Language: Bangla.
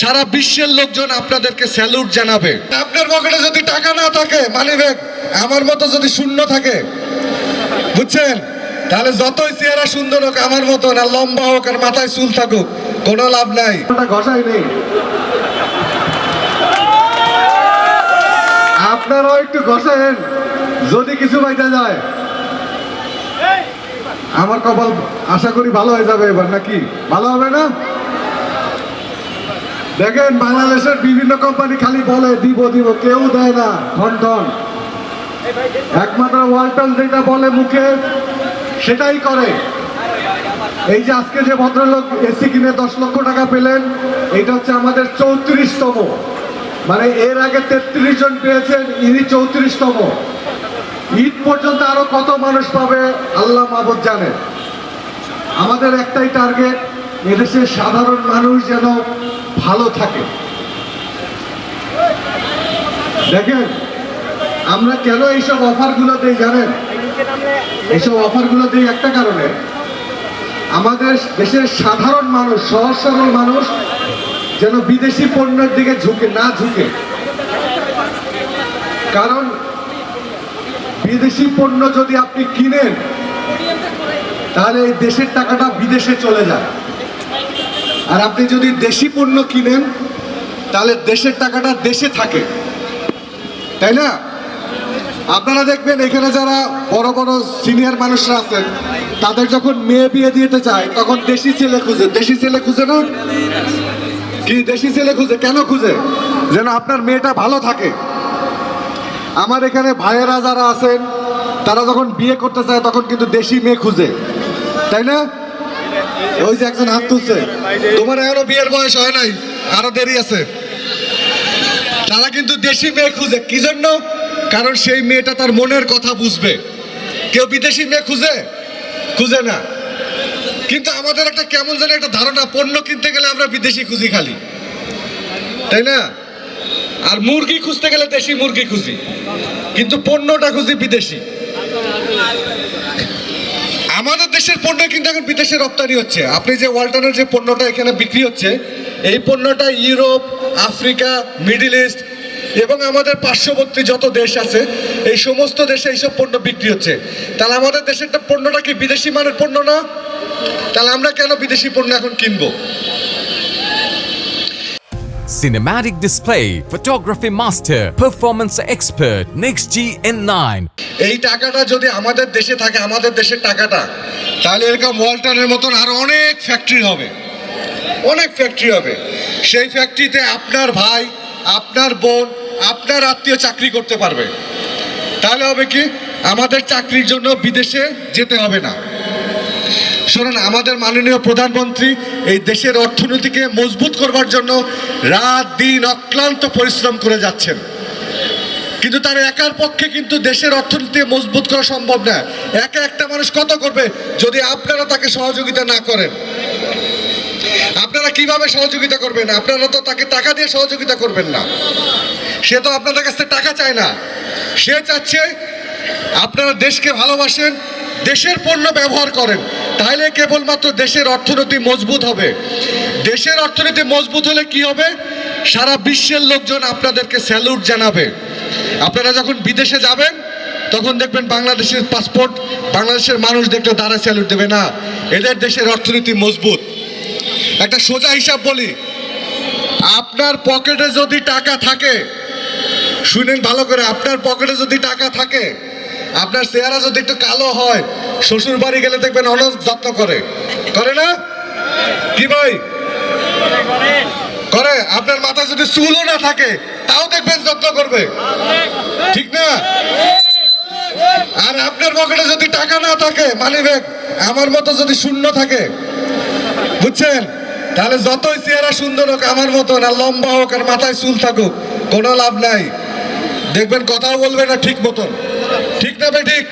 সারা বিশ্বের লোকজন আপনাদেরকে স্যালুট জানাবে। আপনার পকেটে যদি টাকা না থাকে মানি ব্যাগ আমার মতো যদি শূন্য থাকে বুঝছেন? তাহলে যতই চেহারা সুন্দর হোক আমার মতো না লম্বা হোক আর মাথায় চুল থাকুক কোনো লাভ নাই। ঘষাই নেই। আপনারাও একটু ঘষেন যদি কিছু বাইটা যায়। আমার কপাল আশা করি ভালো হয়ে যাবে এবার নাকি? ভালো হবে না? দেখেন বাংলাদেশের বিভিন্ন কোম্পানি খালি বলে, দিব দিব, কেউ দেয় না ঠন ঠন একমাত্র ওয়ালটন যেটা বলে মুখে, সেটাই করে। এই যে আজকে যে ভদ্রলোক এসি কিনে দশ লক্ষ টাকা পেলেন, এটা হচ্ছে আমাদের চৌত্রিশতম। মানে এর আগে তেত্রিশ জন পেয়েছেন, ইনি চৌত্রিশতম। ঈদ পর্যন্ত আরও কত মানুষ পাবে, আল্লাহ মাহবুদ জানে। আমাদের একটাই টার্গেট এদেশের সাধারণ মানুষ যেন ভালো থাকে। দেখেন, আমরা কেন এইসব অফারগুলো দিই জানেন? এইসব অফারগুলো দিই একটা কারণে, আমাদের দেশের সাধারণ মানুষ সহজ সরল মানুষ যেন বিদেশি পণ্যের দিকে ঝুঁকে, না ঝুঁকে। কারণ, বিদেশি পণ্য যদি আপনি কিনেন, তাহলে এই দেশের টাকাটা বিদেশে চলে যায়। আর আপনি যদি দেশি পণ্য কিনেন, তাহলে দেশের টাকাটা দেশে থাকে। তাই না? আপনারা দেখবেন এখানে যারা বড় বড় সিনিয়র মানুষরা আছেন, তাদের যখন মেয়ে বিয়ে দিতে চায় তখন দেশি ছেলে খুঁজে। দেশি ছেলে খুঁজে না? কি দেশি ছেলে খুঁজে? কেন খুঁজে? যেন আপনার মেয়েটা ভালো থাকে। আমার এখানে ভাইয়েরা যারা আছেন, তারা যখন বিয়ে করতে চায়, তখন কিন্তু দেশি মেয়ে খুঁজে। তাই না? ওই যে একজন হাত তুলছে। তোমার এখনও বিয়ের বয়স হয় নাই, আরও দেরি আছে। তারা কিন্তু দেশি মেয়ে খুঁজে। কি জন্য? কারণ সেই মেয়েটা তার মনের কথা বুঝবে। কেউ বিদেশি মেয়ে খুঁজে? খুঁজে না। কিন্তু আমাদের একটা কেমন যেন একটা ধারণা, পণ্য কিনতে গেলে আমরা বিদেশি খুঁজি খালি। তাই না? আর মুরগি খুঁজতে গেলে দেশি মুরগি খুঁজি। কিন্তু পণ্যটা খুঁজি বিদেশি। দেশের পণ্য কিন্তু এখন বিদেশে রপ্তানি হচ্ছে। আপনি যে ওয়ালটনের যে পণ্যটা এখানে বিক্রি হচ্ছে এই পণ্যটা ইউরোপ আফ্রিকা মিডিল ইস্ট এবং আমাদের পার্শ্ববর্তী যত দেশ আছে এই সমস্ত দেশে এইসব পণ্য বিক্রি হচ্ছে। তাহলে আমাদের দেশের পণ্যটা কি বিদেশি মানের পণ্য না? তাহলে আমরা কেন বিদেশি পণ্য এখন কিনবো? Cinematic display, photography master, performance expert, Next G N9. এই টাকাটা যদি আমাদের দেশে থাকে আমাদের দেশের টাকাটা তাহলে এরকম ওয়ালটনের মতন আরও অনেক ফ্যাক্টরি হবে। অনেক ফ্যাক্টরি হবে। সেই ফ্যাক্টরিতে আপনার ভাই, আপনার বোন, আপনার আত্মীয় চাকরি করতে পারবে। তাহলে হবে কি? আমাদের চাকরির জন্য বিদেশে যেতে হবে না। শোনেন, আমাদের মাননীয় প্রধানমন্ত্রী এই দেশের অর্থনীতিকে মজবুত করবার জন্য রাত দিন অক্লান্ত পরিশ্রম করে যাচ্ছেন। কিন্তু তার একার পক্ষে কিন্তু দেশের অর্থনীতি মজবুত করা সম্ভব না। একা একটা মানুষ কত করবে যদি আপনারা তাকে সহযোগিতা না করেন? আপনারা কীভাবে সহযোগিতা করবেন? আপনারা তো তাকে টাকা দিয়ে সহযোগিতা করবেন না। সে তো আপনাদের কাছ থেকে টাকা চায় না। সে চাচ্ছে আপনারা দেশকে ভালোবাসেন, দেশের পণ্য ব্যবহার করেন। তাহলে কেবলমাত্র দেশের অর্থনীতি মজবুত হবে। দেশের অর্থনীতি মজবুত হলে কি হবে? সারা বিশ্বের লোকজন আপনাদেরকে স্যালুট জানাবে। আপনারা যখন বিদেশে যাবেন, তখন দেখবেন বাংলাদেশের পাসপোর্ট, বাংলাদেশের মানুষ দেখলে তারা স্যালুট দেবে না। এদের দেশের অর্থনীতি মজবুত। একটা সোজা হিসাব বলি, আপনার পকেটে যদি টাকা থাকে, শুনেন ভালো করে, আপনার পকেটে যদি টাকা থাকে, আপনার চেহারা যদি একটু কালো হয়, শ্বশুর বাড়ি গেলে দেখবেন অনেক যত্ন করে। করে না? কি ভাই? করে আপনার মাথায় যদি চুলও না থাকে, তাও দেখবেন যত্ন করবে। ঠিক না? আর আপনার পকেটে যদি টাকা না থাকে, মানি ব্যাগ, আমার মতো যদি শূন্য থাকে, বুঝছেন? তাহলে যতই চেহারা সুন্দর হোক, আমার মতো না, লম্বা হোক আর মাথায় চুল থাকুক, কোনো লাভ নাই। দেখবেন কথাও বলবে না ঠিক মতন। ঠিক না বে ঠিক?